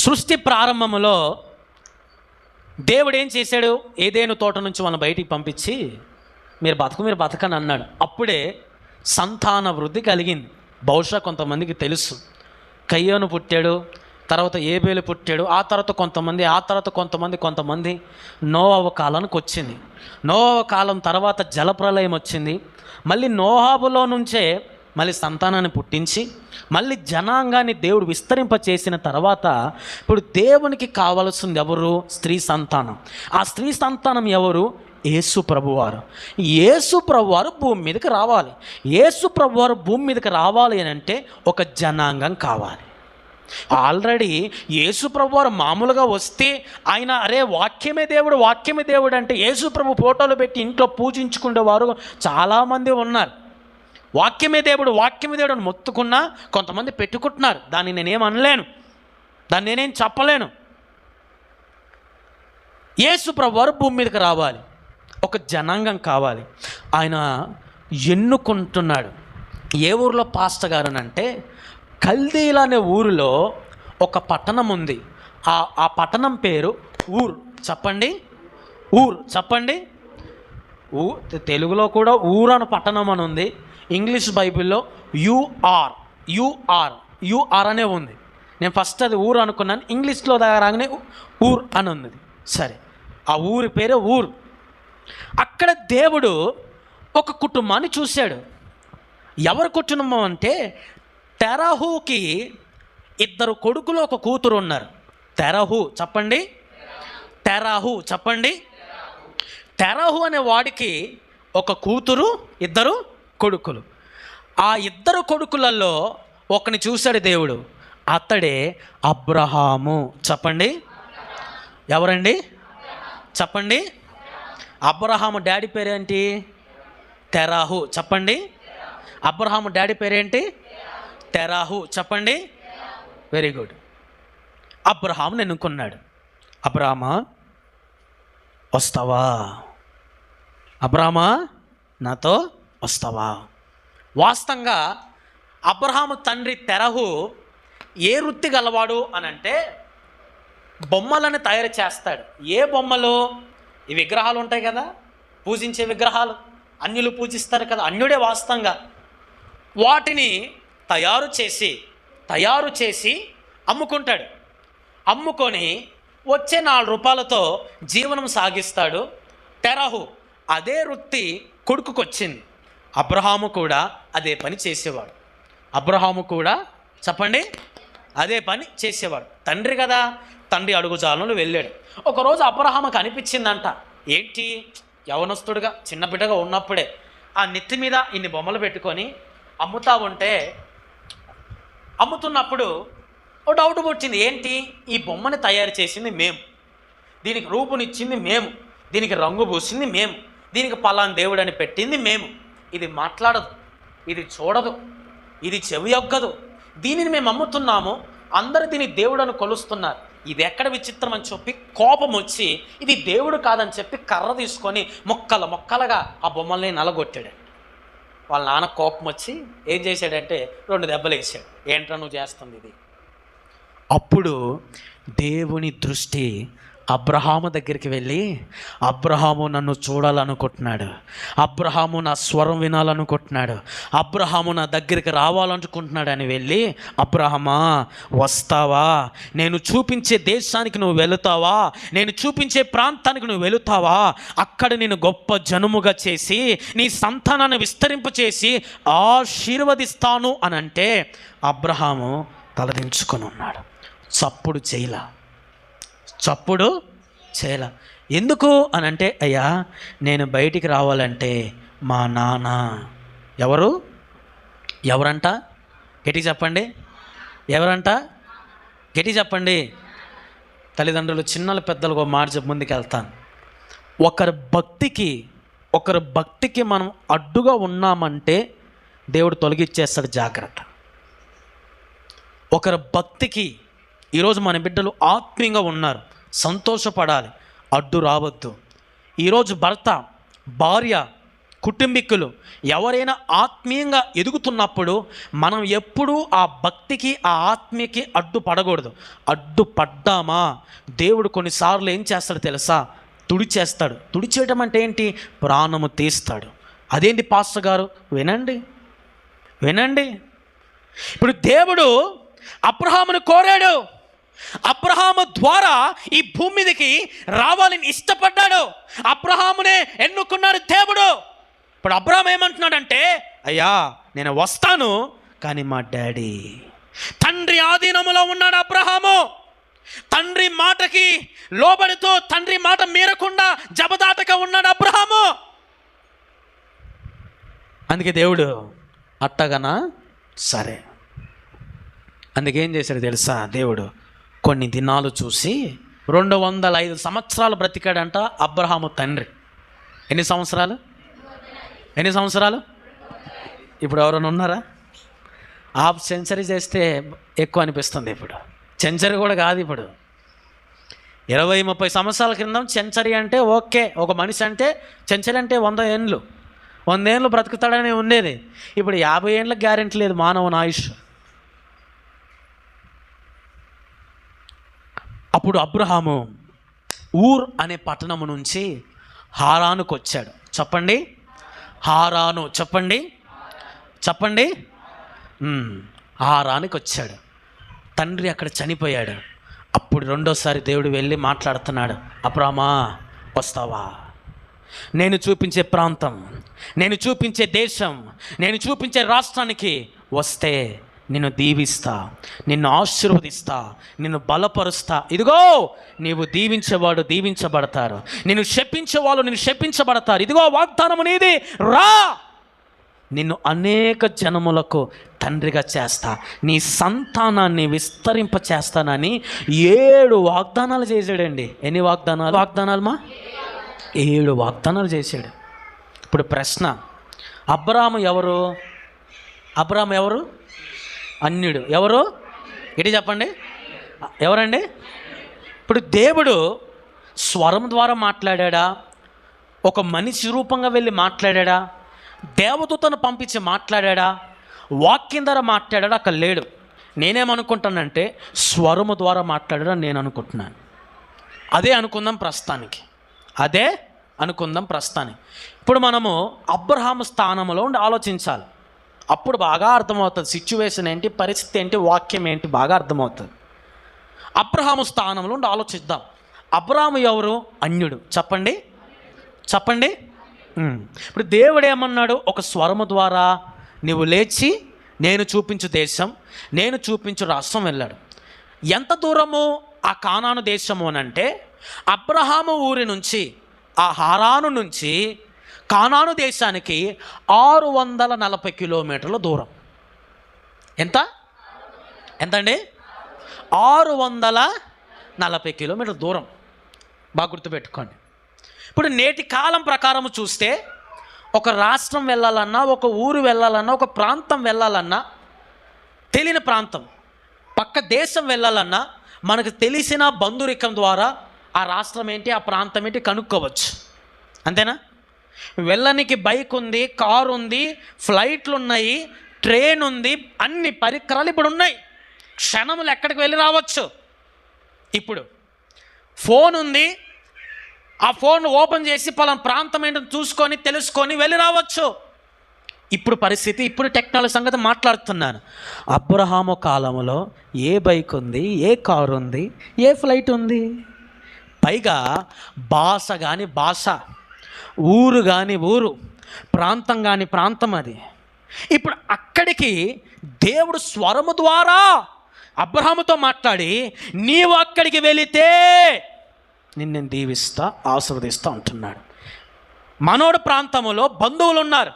సృష్టి ప్రారంభంలో దేవుడు ఏం చేశాడు? ఏదేను తోట నుంచి మనం బయటికి పంపించి మీరు బతకు మీరు బతకని అన్నాడు. అప్పుడే సంతాన వృద్ధి కలిగింది. బహుశా కొంతమందికి తెలుసు. కయ్యోను పుట్టాడు తర్వాత ఏబేలు పుట్టాడు ఆ తర్వాత కొంతమంది ఆ తర్వాత కొంతమంది కొంతమంది. నోవావ కాలానికి వచ్చింది. నోవావ కాలం తర్వాత జలప్రలయం వచ్చింది. మళ్ళీ నోహాబులో నుంచే మళ్ళీ సంతానాన్ని పుట్టించి మళ్ళీ జనాంగాన్ని దేవుడు విస్తరింప చేసిన తర్వాత ఇప్పుడు దేవునికి కావలసింది ఎవరు? స్త్రీ సంతానం. ఆ స్త్రీ సంతానం ఎవరు? యేసు ప్రభువారు. యేసు ప్రభువారు భూమి మీదకి రావాలి. యేసు ప్రభువారు భూమి మీదకి రావాలి అని అంటే ఒక జనాంగం కావాలి. ఆల్రెడీ యేసు ప్రభు వారు మామూలుగా వస్తే ఆయన అరే వాక్యమే దేవుడు వాక్యమే దేవుడు అంటే యేసు ప్రభు ఫోటోలు పెట్టి ఇంట్లో పూజించుకునేవారు చాలామంది ఉన్నారు. వాక్యమే దేవుడు వాక్యమే దేవుడు అని మొత్తుకున్నా కొంతమంది పెట్టుకుంటున్నారు. దాన్ని నేనేం అనలేను. దాన్ని నేనేం చెప్పలేను. యేసు ప్రభువారు భూమి మీదకి రావాలి. ఒక జనాంగం కావాలి. ఆయన ఎన్నుకుంటున్నాడు. ఏ ఊరిలో పాస్టర్ గారు అంటే అనే ఊరిలో ఒక పట్టణం ఉంది. ఆ ఆ పట్టణం పేరు ఊర్. చెప్పండి? ఊర్. చెప్పండి? ఊ తెలుగులో కూడా ఊరు అని పట్టణం అని ఉంది. ఇంగ్లీష్ బైబిల్లో యూఆర్ యూఆర్ యూఆర్ అనే ఉంది. నేను ఫస్ట్ అది ఊరు అనుకున్నాను ఇంగ్లీష్లో రాగానే ఊర్ అని ఉంది సరే ఆ ఊరి పేరే ఊరు. అక్కడ దేవుడు ఒక కుటుంబాన్ని చూశాడు. ఎవరి కుటుంబం అంటే తెరహుకి ఇద్దరు కొడుకులు ఒక కూతురు ఉన్నారు. తెరహు చెప్పండి. తెరహు చెప్పండి. తెరహు అనే వాడికి ఒక కూతురు ఇద్దరు కొడుకులు. ఆ ఇద్దరు కొడుకులలో ఒకని చూశాడు దేవుడు. అతడే అబ్రహాము. చెప్పండి. ఎవరండి? చెప్పండి. అబ్రహాము డాడీ పేరేంటి? తెరాహు. చెప్పండి. అబ్రహాము డాడీ పేరేంటి? తెరాహు. చెప్పండి. వెరీ గుడ్ అబ్రహాం ఎన్నుకున్నాడు అబ్రామా వస్తావా? అబ్రామా నాతో వస్తావా? వాస్తవంగా అబ్రహాము తండ్రి తెరహు ఏ వృత్తి గలవాడు అని అంటే బొమ్మలను తయారు చేస్తాడు. ఏ బొమ్మలు? ఈ విగ్రహాలు ఉంటాయి కదా పూజించే విగ్రహాలు. అన్యులు పూజిస్తారు కదా అన్యుడే వాస్తవంగా. వాటిని తయారు చేసి తయారు చేసి అమ్ముకుంటాడు. అమ్ముకొని వచ్చే నాలుగు రూపాయలతో జీవనం సాగిస్తాడు. తెరహు అదే వృత్తి కొడుకుకొచ్చింది. అబ్రహాము కూడా అదే పని చేసేవాడు. అబ్రహాము కూడా చెప్పండి? అదే పని చేసేవాడు. తండ్రి కదా తండ్రి అడుగుజాలను వెళ్ళాడు. ఒకరోజు అబ్రహాముకు అనిపించిందంట ఏంటి? యవనస్తుడుగా చిన్న బిడ్డగా ఉన్నప్పుడే ఆ నెత్తి మీద ఇన్ని బొమ్మలు పెట్టుకొని అమ్ముతా ఉంటే అమ్ముతున్నప్పుడు ఓ డౌట్ వచ్చింది ఏంటి? ఈ బొమ్మని తయారు చేసింది మేము దీనికి రూపునిచ్చింది మేము దీనికి రంగు పూసింది మేము దీనికి పలాన్ దేవుడు అని పెట్టింది మేము ఇది మాట్లాడదు ఇది చూడదు ఇది చెవి యొక్కదు దీనిని మేము అమ్ముతున్నాము అందరు దీని దేవుడు అని కొలుస్తున్నారు. ఇది ఎక్కడ విచిత్రం అని చెప్పి కోపం వచ్చి ఇది దేవుడు కాదని చెప్పి కర్ర తీసుకొని మొక్కల మొక్కలుగా ఆ బొమ్మల్ని నలగొట్టాడు. వాళ్ళ నాన్న కోపం వచ్చి ఏం చేశాడంటే రెండు దెబ్బలు వేసాడు ఏంట్రా నువ్వు చేస్తుంది ఇది? అప్పుడు దేవుని దృష్టి అబ్రహాము దగ్గరికి వెళ్ళి అబ్రహాము నన్ను చూడాలనుకుంటున్నాడు. అబ్రహాము నా స్వరం వినాలనుకుంటున్నాడు. అబ్రహాము నా దగ్గరికి రావాలనుకుంటున్నాడు అని వెళ్ళి అబ్రహమా వస్తావా? నేను చూపించే దేశానికి నువ్వు వెళుతావా? నేను చూపించే ప్రాంతానికి నువ్వు వెళుతావా? అక్కడ నేను గొప్ప జనుముగా చేసి నీ సంతానాన్ని విస్తరింపు చేసి ఆశీర్వదిస్తాను అని అంటే అబ్రహాము తలదించుకొని ఉన్నాడు. చప్పుడు చేయలా. చప్పుడు చేయాల ఎందుకు అని అంటే అయ్యా నేను బయటికి రావాలంటే మా నాన్న. ఎవరు? ఎవరంట? గట్టి చెప్పండి. ఎవరంట? గట్టి చెప్పండి. తల్లిదండ్రులు చిన్నలు పెద్దలకు ఒక మాట ముందుకు వెళ్తాను ఒకరి భక్తికి ఒకరి భక్తికి మనం అడ్డుగా ఉన్నామంటే దేవుడు తొలగిచ్చేస్తాడు జాగ్రత్త. ఒకరి భక్తికి ఈరోజు మన బిడ్డలు ఆత్మీయంగా ఉన్నారు. సంతోషపడాలి. అడ్డు రావద్దు. ఈరోజు భర్త భార్య కుటుంబీకులు ఎవరైనా ఆత్మీయంగా ఎదుగుతున్నప్పుడు మనం ఎప్పుడూ ఆ భక్తికి ఆ ఆత్మీయకి అడ్డుపడకూడదు అడ్డుపడ్డామా దేవుడు కొన్నిసార్లు ఏం చేస్తాడు తెలుసా? తుడిచేస్తాడు. తుడిచేయటం అంటే ఏంటి? ప్రాణము తీస్తాడు. అదేంటి పాస్టర్ గారు? వినండి. వినండి. ఇప్పుడు దేవుడు అబ్రహామును కోరాడు. అబ్రహాము ద్వారా ఈ భూమి మీదకి రావాలని ఇష్టపడ్డాడు. అబ్రహామునే ఎన్నుకున్నాడు దేవుడు. ఇప్పుడు అబ్రహాం ఏమంటున్నాడంటే అయ్యా నేను వస్తాను కానీ మా డాడీ తండ్రి ఆధీనములో ఉన్నాడు అబ్రహాము. తండ్రి మాటకి లోబడితో తండ్రి మాట మీరకుండా జబదాటగా ఉన్నాడు అబ్రహాము. అందుకే దేవుడు అట్టగనా? సరే. అందుకేం చేశాడు తెలుసా? దేవుడు కొన్ని దినాలు చూసి రెండు వందల ఐదు సంవత్సరాలు బ్రతికాడంట అబ్రహాము తండ్రి. ఎన్ని సంవత్సరాలు? ఎన్ని సంవత్సరాలు? ఇప్పుడు ఎవరైనా ఉన్నారా? హాఫ్ సెంచరీ చేస్తే ఎక్కువ అనిపిస్తుంది ఇప్పుడు. సెంచరీ కూడా కాదు ఇప్పుడు. ఇరవై ముప్పై సంవత్సరాల క్రితం సెంచరీ అంటే ఓకే ఒక మనిషి అంటే సెంచరీ అంటే వంద ఏండ్లు. వంద ఏండ్లు బ్రతుకుతాడని ఉండేది. ఇప్పుడు యాభై ఏండ్లకు గ్యారెంటీ లేదు మానవుని ఆయుష్. అప్పుడు అబ్రహాము ఊర్ అనే పట్టణము నుంచి హారానుకు వచ్చాడు చెప్పండి? హారాను చెప్పండి? చెప్పండి? హారానికి వచ్చాడు తండ్రి అక్కడ చనిపోయాడు. అప్పుడు రెండోసారి దేవుడు వెళ్ళి మాట్లాడుతున్నాడు. అబ్రామా వస్తావా? నేను చూపించే ప్రాంతం నేను చూపించే దేశం నేను చూపించే రాష్ట్రానికి వస్తే నిన్ను దీవిస్తా నిన్ను ఆశీర్వదిస్తా నిన్ను బలపరుస్తా. ఇదిగో నీవు దీవించేవాడు దీవించబడతారు. నిన్ను శపించేవాళ్ళు నిన్ను శపించబడతారు. ఇదిగో వాగ్దానం అనేది రా! నిన్ను అనేక జనములకు తండ్రిగా చేస్తా. నీ సంతానాన్ని విస్తరింప చేస్తానని ఏడు వాగ్దానాలు చేశాడండి. ఎన్ని వాగ్దానాలు? వాగ్దానాలు మా? ఏడు వాగ్దానాలు చేశాడు. ఇప్పుడు ప్రశ్న. అబ్రాము ఎవరు? అబ్రాము ఎవరు? అన్యుడు. ఎవరు? ఇటు చెప్పండి. ఎవరండి? ఇప్పుడు దేవుడు స్వరం ద్వారా మాట్లాడా ఒక మనిషి రూపంగా వెళ్ళి మాట్లాడా దేవదూతను పంపించి మాట్లాడా వాక్యం ద్వారా మాట్లాడా అక్కడ లేడు. నేనేమనుకుంటానంటే స్వరము ద్వారా మాట్లాడాడని నేను అనుకుంటున్నాను అదే అనుకుందాం ప్రస్తుతానికి. అదే అనుకుందాం ప్రస్తుతానికి. ఇప్పుడు మనము అబ్రహాము స్థానంలో ఉండి ఆలోచించాలి. అప్పుడు బాగా అర్థమవుతుంది. సిచ్యువేషన్ ఏంటి? పరిస్థితి ఏంటి? వాక్యం ఏంటి? బాగా అర్థమవుతుంది. అబ్రహాము స్థానంలో ఉండి ఆలోచిద్దాం. అబ్రహాము ఎవరు? అన్యుడు. చెప్పండి. చెప్పండి. ఇప్పుడు దేవుడు ఏమన్నాడు? ఒక స్వరము ద్వారా నువ్వు లేచి నేను చూపించు దేశం నేను చూపించు రాష్ట్రం వెళ్ళాడు. ఎంత దూరము? ఆ కానాను దేశము అని అంటే అబ్రహాము ఊరి నుంచి ఆ హారాను నుంచి కానాను దేశానికి ఆరు వందల నలభై కిలోమీటర్ల దూరం. ఎంత? ఎంతండి? ఆరు వందల నలభై కిలోమీటర్ల దూరం. బాగా గుర్తుపెట్టుకోండి. ఇప్పుడు నేటి కాలం ప్రకారం చూస్తే ఒక రాష్ట్రం వెళ్ళాలన్నా ఒక ఊరు వెళ్ళాలన్నా ఒక ప్రాంతం వెళ్ళాలన్నా తెలియని ప్రాంతం పక్క దేశం వెళ్ళాలన్నా మనకు తెలిసిన బంధురికం ద్వారా ఆ రాష్ట్రం ఏంటి ఆ ప్రాంతం ఏంటి కనుక్కోవచ్చు. అంతేనా? వెళ్ళనికి బైక్ ఉంది కారు ఉంది ఫ్లైట్లు ఉన్నాయి ట్రైన్ ఉంది అన్ని పరికరాలు ఇప్పుడు ఉన్నాయి. క్షణములు ఎక్కడికి వెళ్ళి రావచ్చు? ఇప్పుడు ఫోన్ ఉంది. ఆ ఫోన్ ఓపెన్ చేసి పలానా ప్రాంతం ఏంటో చూసుకొని తెలుసుకొని వెళ్ళి రావచ్చు. ఇప్పుడు పరిస్థితి ఇప్పుడు టెక్నాలజీ సంగతి మాట్లాడుతున్నాను. అబ్రహాము కాలంలో ఏ బైక్ ఉంది ఏ కారు ఉంది ఏ ఫ్లైట్ ఉంది? పైగా భాష కానీ భాష. ఊరు కానీ ఊరు ప్రాంతం కానీ ప్రాంతం అది. ఇప్పుడు అక్కడికి దేవుడు స్వరము ద్వారా అబ్రహాముతో మాట్లాడి నీవు అక్కడికి వెళితే నిన్ను నేను దీవిస్తా ఆశీర్వదిస్తా అంటున్నాడు. మనోడు ప్రాంతంలో బంధువులు ఉన్నారు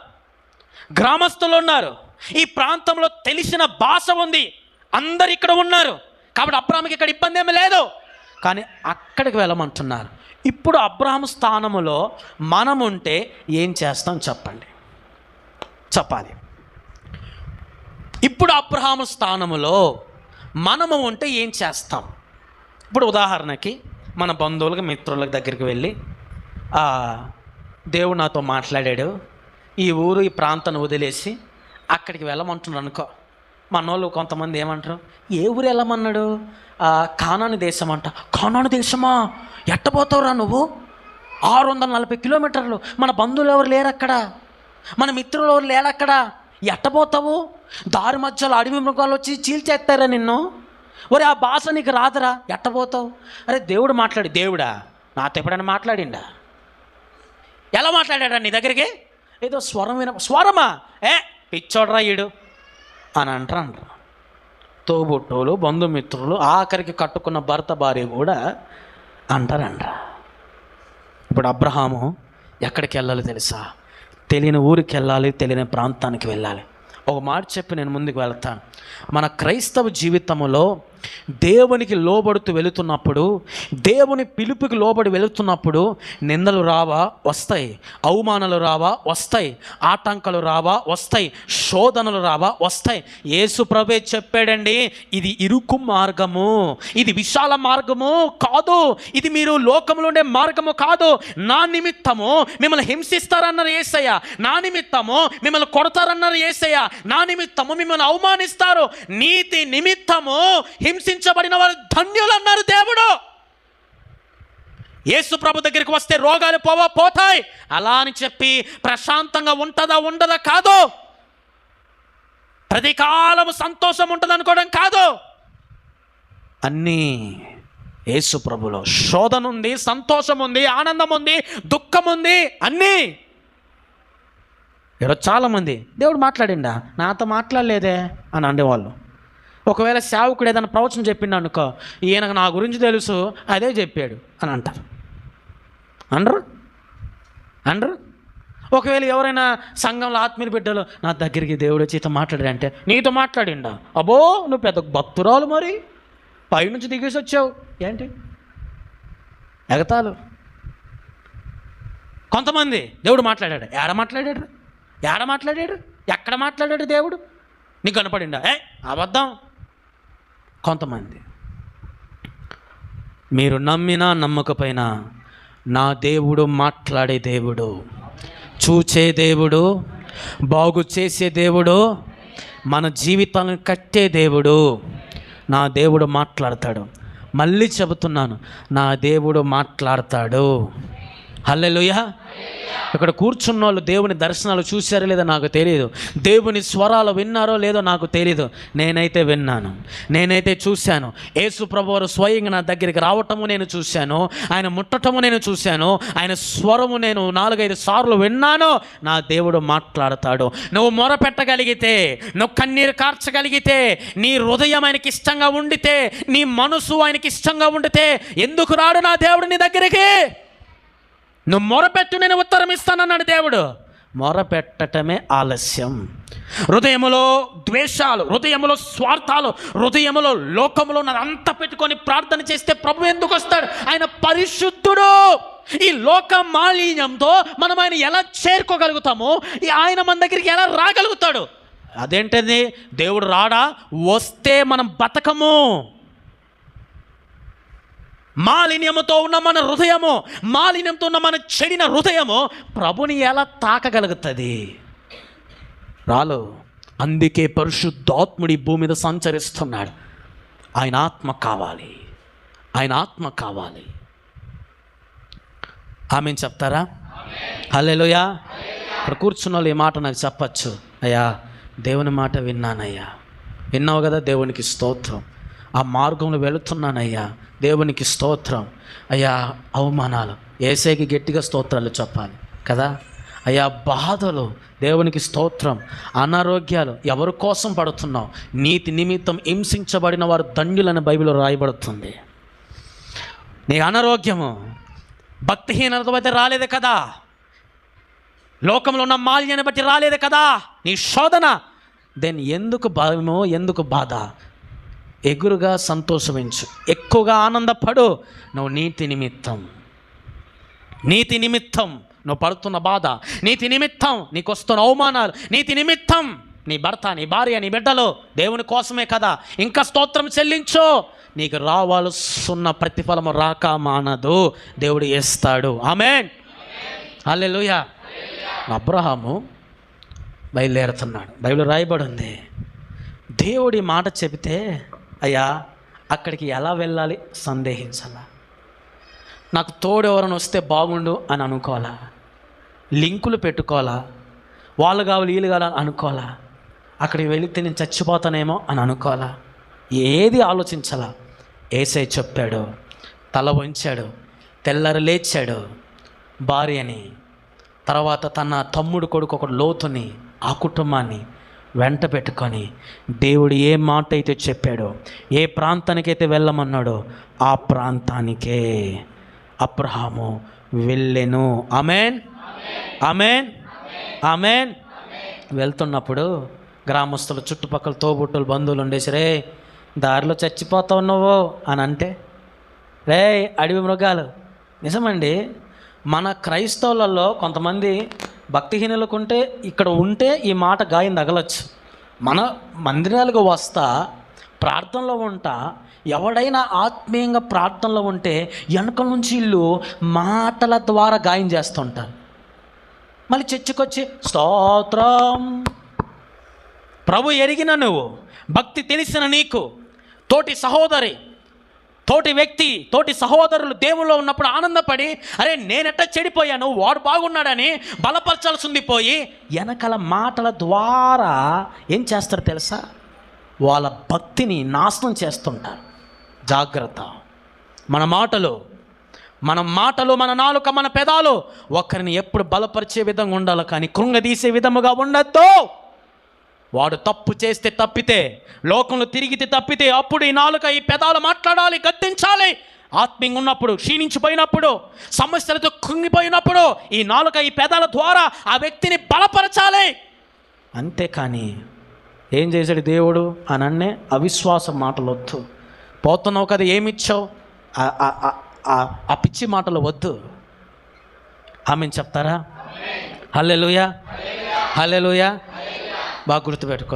గ్రామస్తులు ఉన్నారు ఈ ప్రాంతంలో తెలిసిన భాష ఉంది అందరు ఇక్కడ ఉన్నారు. కాబట్టి అబ్రాహాముకి ఇక్కడ ఇబ్బంది ఏమీ లేదు. కానీ అక్కడికి వెళ్ళమంటున్నారు. ఇప్పుడు అబ్రహం స్థానములో మనం ఉంటే ఏం చేస్తాం చెప్పండి. చెప్పాలి. ఇప్పుడు అబ్రహాము స్థానములో మనము ఉంటే ఏం చేస్తాం? ఇప్పుడు ఉదాహరణకి మన బంధువులకి మిత్రుల దగ్గరికి వెళ్ళి దేవుడు నాతో మాట్లాడాడు. ఈ ఊరు ఈ ప్రాంతాన్ని వదిలేసి అక్కడికి వెళ్ళమంటున్నాను అనుకో. మనోళ్ళు కొంతమంది ఏమంటారు? ఏ ఊరు వెళ్ళమన్నాడు? కానాని కానాను దేశం అంట. కానాను దేశమా? ఎట్టబోతావురా నువ్వు? ఆరు వందల నలభై కిలోమీటర్లు. మన బంధువులు ఎవరు లేరు అక్కడ మన మిత్రులు ఎవరు లేరు అక్కడ ఎట్టబోతావు దారి మధ్యలో అడవి మృగాలు వచ్చి చీల్చేస్తారా నిన్ను? ఒరే ఆ భాష నీకు రాదురా. ఎట్టబోతావు అరే దేవుడు మాట్లాడి. దేవుడా నాతో ఎప్పుడైనా మాట్లాడిండా? ఎలా మాట్లాడాడా నీ దగ్గరికి? ఏదో స్వరం విన స్వరమా? ఏ పిచ్చోడ్రా ఈడు. అని అంటారు అంటారు బంధుమిత్రులు ఆఖరికి కట్టుకున్న భర్త భార్య కూడా అంటారంట. ఇప్పుడు అబ్రహాము ఎక్కడికి వెళ్ళాలి తెలుసా? తెలియని ఊరికి వెళ్ళాలి తెలియని ప్రాంతానికి వెళ్ళాలి. ఒక మాట చెప్పి నేను ముందుకు వెళ్తాను. మన క్రైస్తవ జీవితంలో దేవునికి లోబడుతూ వెళుతున్నప్పుడు దేవుని పిలుపుకి లోబడి వెళుతున్నప్పుడు నిందలు రావా వస్తాయి. అవమానాలు రావా వస్తాయి. ఆటంకాలు రావా వస్తాయి. శోధనలు రావా వస్తాయి. యేసు ప్రభే చెప్పాడండి ఇది ఇరుకు మార్గము ఇది విశాల మార్గము కాదు. ఇది మీరు లోకంలో ఉండే మార్గము కాదు. నా నిమిత్తము మిమ్మల్ని హింసిస్తారన్నారు ఏసయ్య. నా నిమిత్తము మిమ్మల్ని కొడతారన్నారు ఏసయ్య. నా నిమిత్తము మిమ్మల్ని అవమానిస్తారు. నీతి నిమిత్తము హింసించబడిన వారు ధన్యులు అన్నారు దేవుడు. యేసు ప్రభు దగ్గరికి వస్తే రోగాలు పోవా పోతాయి. అలా అని చెప్పి ప్రశాంతంగా ఉంటుందా ఉండదా కాదు. ప్రతి కాలము సంతోషం ఉంటుంది అనుకోవడం కాదు. అన్నీ యేసు ప్రభులో. శోధన ఉంది సంతోషం ఉంది ఆనందం ఉంది దుఃఖం ఉంది అన్నీ. ఈరోజు చాలామంది దేవుడు మాట్లాడిండా? నాతో మాట్లాడలేదే? అని అనేవాళ్ళు ఒకవేళ సేవకుడు ఏదైనా ప్రవచనం చెప్పిండు అనుకో ఈయనకు నా గురించి తెలుసు అదే చెప్పాడు అని అంటారు. అనరు అనరు ఒకవేళ ఎవరైనా సంఘంలో ఆత్మీయ బిడ్డలు నా దగ్గరికి దేవుడు వచ్చి ఇట్లా మాట్లాడాడంటే నీతో మాట్లాడిండా? అబో నువ్వు పెద్ద భక్తురాలు మరి. పైనుంచి దిగేసి వచ్చావు. ఏంటి? ఎగతాలు. కొంతమంది దేవుడు మాట్లాడాడు. ఏడ మాట్లాడాడు? ఏడ మాట్లాడాడు? ఎక్కడ మాట్లాడాడు దేవుడు? నీకు కనపడిండా? ఏ అబద్ధం. కొంతమంది. మీరు నమ్మినా నమ్మకపోయినా నా దేవుడు మాట్లాడే దేవుడు చూచే దేవుడు బాగు చేసే దేవుడు మన జీవితాలను కట్టే దేవుడు నా దేవుడు మాట్లాడతాడు. మళ్ళీ చెబుతున్నాను నా దేవుడు మాట్లాడతాడు. హల్లెలుయా. ఇక్కడ కూర్చున్న వాళ్ళు దేవుని దర్శనాలు చూశారో లేదో నాకు తెలియదు దేవుని స్వరాలు విన్నారో లేదో నాకు తెలియదు నేనైతే విన్నాను. నేనైతే చూశాను. యేసు ప్రభువారు స్వయంగా నా దగ్గరికి రావటము నేను చూశాను. ఆయన ముట్టటము నేను చూశాను. ఆయన స్వరము నేను నాలుగైదు సార్లు విన్నాను. నా దేవుడు మాట్లాడతాడు. నువ్వు మొరపెట్టగలిగితే నువ్వు కన్నీరు కార్చగలిగితే నీ హృదయం ఆయనకి ఇష్టంగా ఉండితే నీ మనసు ఆయనకి ఇష్టంగా ఉండితే ఎందుకు రాడు నా దేవుడు నీ దగ్గరికి? నువ్వు మొరపెట్టు నేను ఉత్తరం ఇస్తానన్నాడు దేవుడు. మొరపెట్టటమే ఆలస్యం. హృదయములో ద్వేషాలు హృదయములో స్వార్థాలు హృదయములో లోకములో అంతా పెట్టుకొని ప్రార్థన చేస్తే ప్రభు ఎందుకు వస్తాడు? ఆయన పరిశుద్ధుడు. ఈ లోక మాలిన్యంతో మనం ఆయన ఎలా చేరుకోగలుగుతామో ఈ ఆయన మన దగ్గరికి ఎలా రాగలుగుతాడు? అదేంటది? దేవుడు రాడా? వస్తే మనం బతకము. మాలిన్యముతో ఉన్న మన హృదయము మాలిన్యంతో ఉన్న మన చెడిన హృదయము ప్రభుని ఎలా తాకగలుగుతుంది? రాలు అందుకే పరిశుద్ధాత్ముడి భూమి మీద సంచరిస్తున్నాడు. ఆయన ఆత్మ కావాలి. ఆయన ఆత్మ కావాలి. ఆమె చెప్తారా? హల్లెలూయా. ఇక్కడ కూర్చున్న వాళ్ళు ఈ మాట నాకు చెప్పచ్చు. అయ్యా దేవుని మాట విన్నానయ్యా. విన్నావు కదా దేవునికి స్తోత్రం. ఆ మార్గంలో వెళుతున్నానయ్యా. దేవునికి స్తోత్రం. అయ్యా అవమానాలు. ఏసైకి గట్టిగా స్తోత్రాలు చెప్పాలి కదా? అయ్యా బాధలు. దేవునికి స్తోత్రం. అనారోగ్యాలు. ఎవరి కోసం పడుతున్నావు? నీతి నిమిత్తం హింసించబడిన వారు దండ్యులని బైబిల్లో రాయబడుతుంది. నీ అనారోగ్యము భక్తిహీనత బట్టి రాలేదు కదా? లోకంలో ఉన్న మాల్యాన్ని బట్టి రాలేదు కదా? నీ శోధన. దెన్ ఎందుకు భయమో ఎందుకు బాధ? ఎగురుగా సంతోషమించు. ఎక్కువగా ఆనందపడు నువ్వు నీతి నిమిత్తం. నీతి నిమిత్తం. నువ్వు పడుతున్న బాధ నీతి నిమిత్తం. నీకు వస్తున్న అవమానాలు నీతి నిమిత్తం. నీ భర్త నీ భార్య నీ బిడ్డలు దేవుని కోసమే కదా. ఇంకా స్తోత్రం చెల్లించు. నీకు రావాల్సిన ప్రతిఫలము రాక మానదు. దేవుడు ఇస్తాడు ఆమెన్. అల్లెలుయ అబ్రహాము బయలుదేరుతున్నాడు. బైబిల్ రాయబడి ఉంది దేవుడి మాట చెబితే అయ్యా అక్కడికి ఎలా వెళ్ళాలి? సందేహించాలా? నాకు తోడు ఎవరైనా వస్తే బాగుండు అని అనుకోవాలా? లింకులు పెట్టుకోవాలా? వాళ్ళు కావాలి వీళ్ళు కావాలని అనుకోవాలా? అక్కడికి వెళితే నేను చచ్చిపోతానేమో అని అనుకోవాలా? ఏది ఆలోచించాలా? ఏసై చెప్పాడు తల వంచాడు తెల్లరు లేచాడు భార్యని తర్వాత తన తమ్ముడు కొడుకు ఒక లోతుని ఆ కుటుంబాన్ని వెంట పెట్టుకొని దేవుడు ఏ మాట అయితే చెప్పాడో ఏ ప్రాంతానికైతే వెళ్ళమన్నాడో ఆ ప్రాంతానికే అబ్రహాము వెళ్ళెను. అమెన్ అమెన్ అమెన్ వెళ్తున్నప్పుడు గ్రామస్తులు చుట్టుపక్కల తోబుట్టులు బంధువులు ఉండేసరే దారిలో చచ్చిపోతా ఉన్నావు అని అంటే రే అడవి మృగాలు నిజమండి మన క్రైస్తవులలో కొంతమంది భక్తిహీనులకు ఉంటే ఇక్కడ ఉంటే ఈ మాట గాయం తగలచ్చు. మన మందిరాలకు వస్తా ప్రార్థనలో ఉంటా ఎవడైనా ఆత్మీయంగా ప్రార్థనలో ఉంటే వెనక నుంచి ఇల్లు మాటల ద్వారా గాయం చేస్తుంటారు. మళ్ళీ చర్చకొచ్చి స్తోత్రం. ప్రభు ఎరిగిన నువ్వు భక్తి తెలిసిన నీకు తోటి సహోదరి తోటి వ్యక్తి తోటి సహోదరులు దేవుల్లో ఉన్నప్పుడు ఆనందపడి అరే నేనెట్ట చెడిపోయాను వాడు బాగున్నాడని బలపరచాల్సింది పోయి వెనకల మాటల ద్వారా ఏం చేస్తారు తెలుసా? వాళ్ళ భక్తిని నాశనం చేస్తుంటారు. జాగ్రత్త. మన మాటలు మన మాటలు మన నాలుక మన పెదాలు ఒకరిని ఎప్పుడు బలపరిచే విధంగా ఉండాలి కానీ కృంగదీసే విధముగా ఉండద్దు. వాడు తప్పు చేస్తే తప్పితే లోకంలో తిరిగితే తప్పితే అప్పుడు ఈ నాలుక ఈ పెదాలు మాట్లాడాలి గద్దించాలి. ఆత్మీయంగా ఉన్నప్పుడు క్షీణించిపోయినప్పుడు సమస్యలతో కృంగిపోయినప్పుడు ఈ నాలుక ఈ పెదాల ద్వారా ఆ వ్యక్తిని బలపరచాలి. అంతేకాని ఏం చేశాడు దేవుడు అని అన్నే అవిశ్వాస మాటలు వద్దు. పోతున్నావు కదా ఏమిచ్చావు? ఆ పిచ్చి మాటలు వద్దు. ఆమె చెప్తారా? హల్లెలూయా. హల్లెలూయా. బాగా గుర్తుపెట్టుకో.